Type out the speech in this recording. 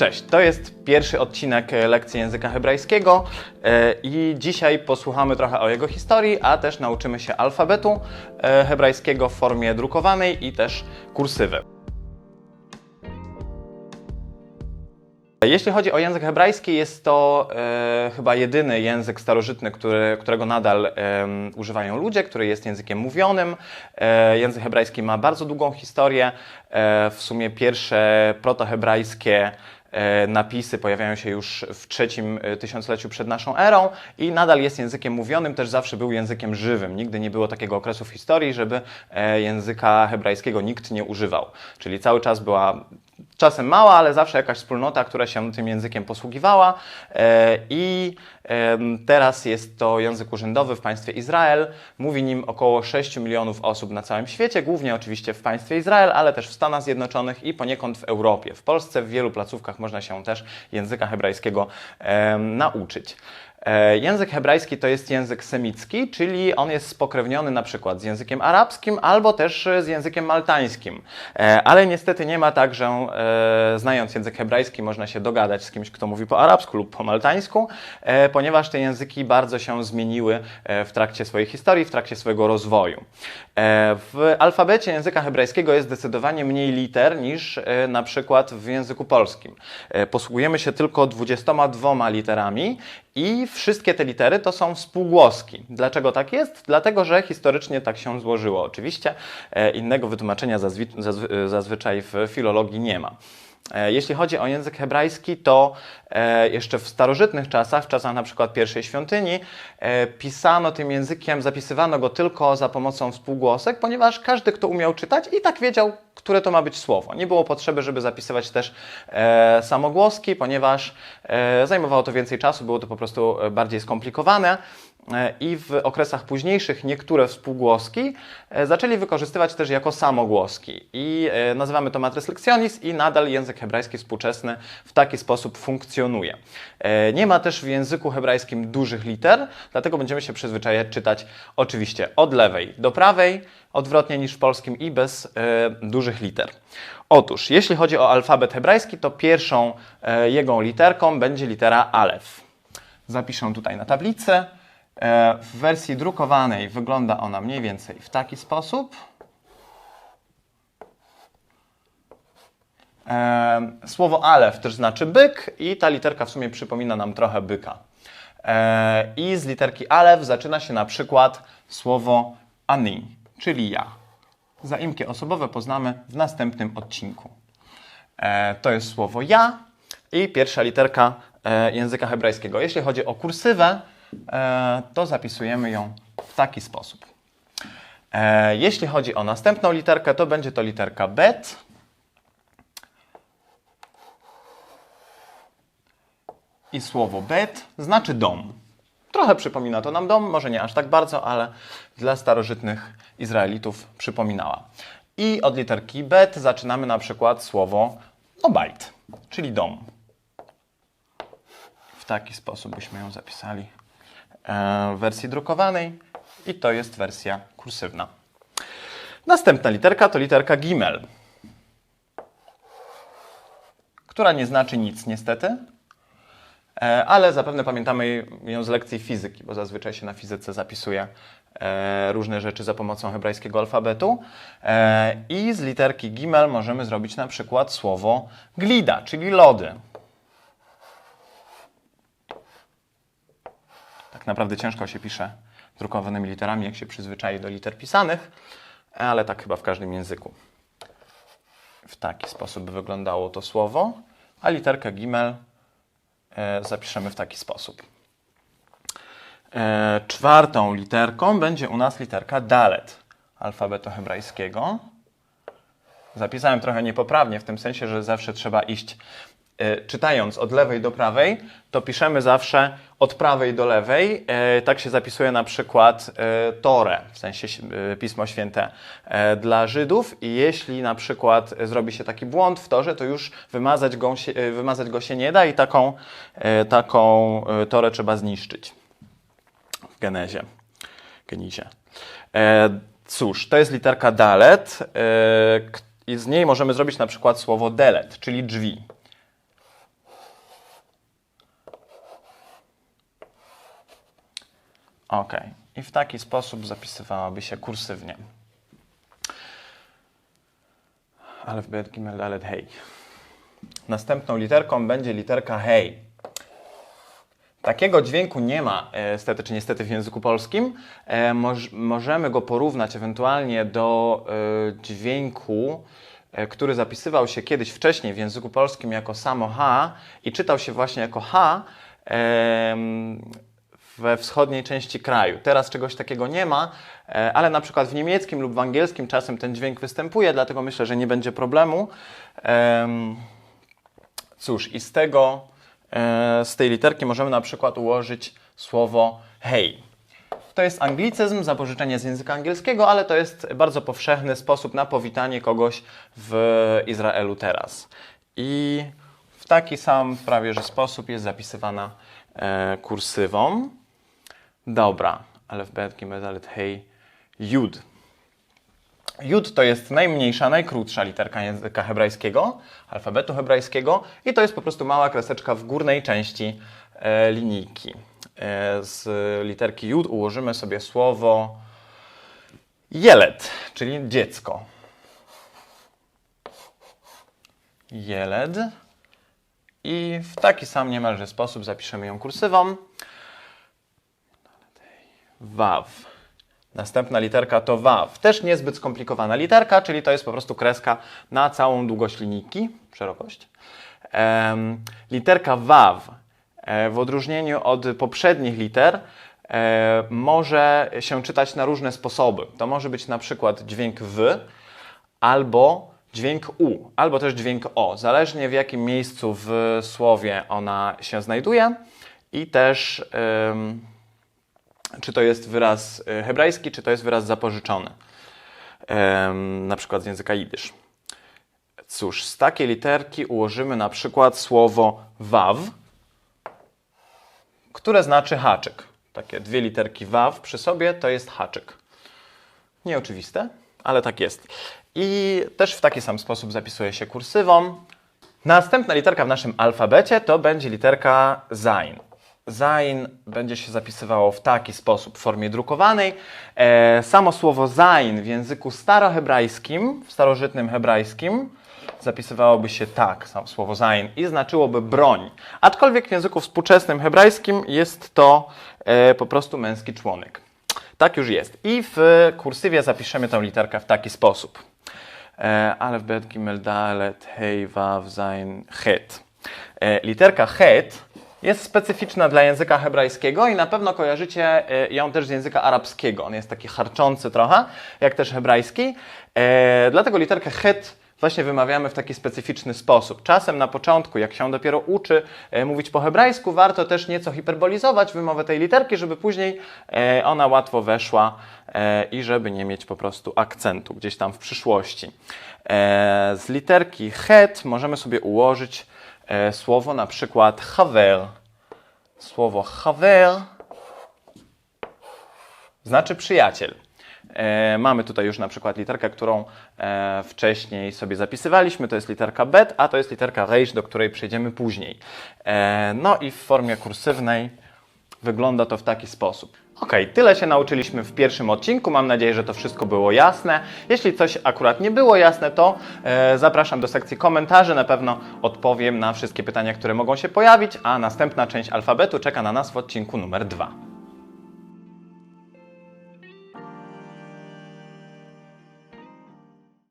Cześć, to jest pierwszy odcinek e, lekcji języka hebrajskiego e, i dzisiaj posłuchamy trochę o jego historii, a też nauczymy się alfabetu e, hebrajskiego w formie drukowanej i też kursywy. Jeśli chodzi o język hebrajski, jest to e, chyba jedyny język starożytny, który, którego nadal e, używają ludzie, który jest językiem mówionym. E, język hebrajski ma bardzo długą historię. W sumie pierwsze protohebrajskie napisy pojawiają się już w trzecim e, tysiącleciu przed naszą erą i nadal jest językiem mówionym, też zawsze był językiem żywym. Nigdy nie było takiego okresu w historii, żeby e, języka hebrajskiego nikt nie używał. Czyli cały czas była czasem mała, ale zawsze jakaś wspólnota, która się tym językiem posługiwała. E, I teraz jest to język urzędowy w państwie Izrael. Mówi nim około 6 milionów osób na całym świecie, głównie oczywiście w państwie Izrael, ale też w Stanach Zjednoczonych i poniekąd w Europie. W Polsce w wielu placówkach można się też języka hebrajskiego nauczyć. E, Język hebrajski to jest język semicki, czyli on jest spokrewniony na przykład z językiem arabskim albo też z językiem maltańskim. E, Ale niestety nie ma tak, że e, znając język hebrajski można się dogadać z kimś, kto mówi po arabsku lub po maltańsku, ponieważ te języki bardzo się zmieniły w trakcie swojej historii, w trakcie swojego rozwoju. W alfabecie języka hebrajskiego jest zdecydowanie mniej liter niż na przykład w języku polskim. Posługujemy się tylko 22 literami i wszystkie te litery to są współgłoski. Dlaczego tak jest? Dlatego, że historycznie tak się złożyło. Oczywiście e, innego wytłumaczenia zazwy- zazwy- zazwyczaj w filologii nie ma. E, Jeśli chodzi o język hebrajski, to e, jeszcze w starożytnych czasach, w czasach na przykład pierwszej świątyni, e, pisano tym językiem, zapisywano go tylko za pomocą współgłosek, ponieważ każdy, kto umiał czytać, i tak wiedział, które to ma być słowo. Nie było potrzeby, żeby zapisywać też samogłoski, ponieważ zajmowało to więcej czasu, było to po prostu bardziej skomplikowane. E, I w okresach późniejszych niektóre współgłoski e, zaczęli wykorzystywać też jako samogłoski. I e, nazywamy to matrys lectionis i nadal język hebrajski współczesny w taki sposób funkcjonuje. Nie ma też w języku hebrajskim dużych liter, dlatego będziemy się przyzwyczajać czytać oczywiście od lewej do prawej, odwrotnie niż w polskim i bez dużych liter. Otóż, jeśli chodzi o alfabet hebrajski, to pierwszą jego literką będzie litera alef. Zapiszę tutaj na tablicy. E, W wersji drukowanej wygląda ona mniej więcej w taki sposób. E, Słowo alef też znaczy byk i ta literka w sumie przypomina nam trochę byka. E, I z literki alef zaczyna się na przykład słowo ani, czyli ja. Zaimkie osobowe poznamy w następnym odcinku. To jest słowo ja i pierwsza literka języka hebrajskiego. Jeśli chodzi o kursywę, to zapisujemy ją w taki sposób. E, Jeśli chodzi o następną literkę, to będzie to literka bet. I słowo bet znaczy dom. Trochę przypomina to nam dom, może nie aż tak bardzo, ale dla starożytnych Izraelitów przypominała. I od literki bet zaczynamy na przykład słowo obajt, czyli dom. W taki sposób byśmy ją zapisali e, w wersji drukowanej i to jest wersja kursywna. Następna literka to literka gimel, która nie znaczy nic niestety, E, ale zapewne pamiętamy ją z lekcji fizyki, bo zazwyczaj się na fizyce zapisuje e, różne rzeczy za pomocą hebrajskiego alfabetu. E, I z literki gimel możemy zrobić na przykład słowo glida, czyli lody. Tak naprawdę ciężko się pisze drukowanymi literami, jak się przyzwyczai do liter pisanych, ale tak chyba w każdym języku. W taki sposób wyglądało to słowo, a literkę gimel e, zapiszemy w taki sposób. E, czwartą literką będzie u nas literka dalet alfabetu hebrajskiego. Zapisałem trochę niepoprawnie, w tym sensie, że zawsze trzeba iść, czytając od lewej do prawej, to piszemy zawsze od prawej do lewej. E, tak się zapisuje na przykład e, Torę, w sensie e, Pismo Święte e, dla Żydów. I jeśli na przykład zrobi się taki błąd w Torze, to już wymazać go się, e, wymazać go się nie da i taką, e, taką e, Torę trzeba zniszczyć w genezie, genizie. E, cóż, to jest literka dalet e, i z niej możemy zrobić na przykład słowo delet, czyli drzwi. Ok. I w taki sposób zapisywałaby się kursywnie. Alef, bet, gimel, dalet, hej. Następną literką będzie literka hej. Takiego dźwięku nie ma, e, stety czy niestety, w języku polskim. E, moż, możemy go porównać ewentualnie do e, dźwięku, e, który zapisywał się kiedyś wcześniej w języku polskim jako samo H i czytał się właśnie jako H we wschodniej części kraju. Teraz czegoś takiego nie ma, e, ale na przykład w niemieckim lub w angielskim czasem ten dźwięk występuje, dlatego myślę, że nie będzie problemu. Em, Cóż, i z tego, e, z tej literki możemy na przykład ułożyć słowo hej. To jest anglicyzm, zapożyczenie z języka angielskiego, ale to jest bardzo powszechny sposób na powitanie kogoś w Izraelu teraz. I w taki sam prawie że sposób jest zapisywana e, kursywą. Dobra, alef, bet, gimel, dalet, hej, jud. Jud to jest najmniejsza, najkrótsza literka języka hebrajskiego, alfabetu hebrajskiego i to jest po prostu mała kreseczka w górnej części e, linijki. E, z literki Jud ułożymy sobie słowo jeled, czyli dziecko. Jeled. I w taki sam niemalże sposób zapiszemy ją kursywą. Waw. Następna literka to waw. Też niezbyt skomplikowana literka, czyli to jest po prostu kreska na całą długość linijki, szerokość. Literka waw e, w odróżnieniu od poprzednich liter e, może się czytać na różne sposoby. To może być na przykład dźwięk w albo dźwięk u, albo też dźwięk o, zależnie w jakim miejscu w słowie ona się znajduje i też czy to jest wyraz e, hebrajski, czy to jest wyraz zapożyczony, na przykład z języka jidysz. Cóż, z takiej literki ułożymy na przykład słowo waw, które znaczy haczyk. Takie dwie literki waw przy sobie to jest haczyk. Nieoczywiste, ale tak jest. I też w taki sam sposób zapisuje się kursywą. Następna literka w naszym alfabecie to będzie literka zain. Zain będzie się zapisywało w taki sposób w formie drukowanej. E, samo słowo zain w języku starohebrajskim, w starożytnym hebrajskim, zapisywałoby się tak, samo słowo zain, i znaczyłoby broń. Aczkolwiek w języku współczesnym hebrajskim jest to e, po prostu męski członek. Tak już jest. I w kursywie zapiszemy tę literkę w taki sposób. E, Alef, bet, gimel, dalet, hej, waw, zain, het. E, Literka het jest specyficzna dla języka hebrajskiego i na pewno kojarzycie e, ją też z języka arabskiego. On jest taki harczący trochę, jak też hebrajski. E, Dlatego literkę het właśnie wymawiamy w taki specyficzny sposób. Czasem na początku, jak się dopiero uczy e, mówić po hebrajsku, warto też nieco hiperbolizować wymowę tej literki, żeby później ona łatwo weszła i żeby nie mieć po prostu akcentu gdzieś tam w przyszłości. Z literki het możemy sobie ułożyć słowo na przykład haver. Słowo haver znaczy przyjaciel. E, mamy tutaj już na przykład literkę, którą e, wcześniej sobie zapisywaliśmy. To jest literka bet, a to jest literka reish, do której przejdziemy później. E, no i w formie kursywnej wygląda to w taki sposób. Ok, tyle się nauczyliśmy w pierwszym odcinku. Mam nadzieję, że to wszystko było jasne. Jeśli coś akurat nie było jasne, to e, zapraszam do sekcji komentarzy. Na pewno odpowiem na wszystkie pytania, które mogą się pojawić, a następna część alfabetu czeka na nas w odcinku numer dwa.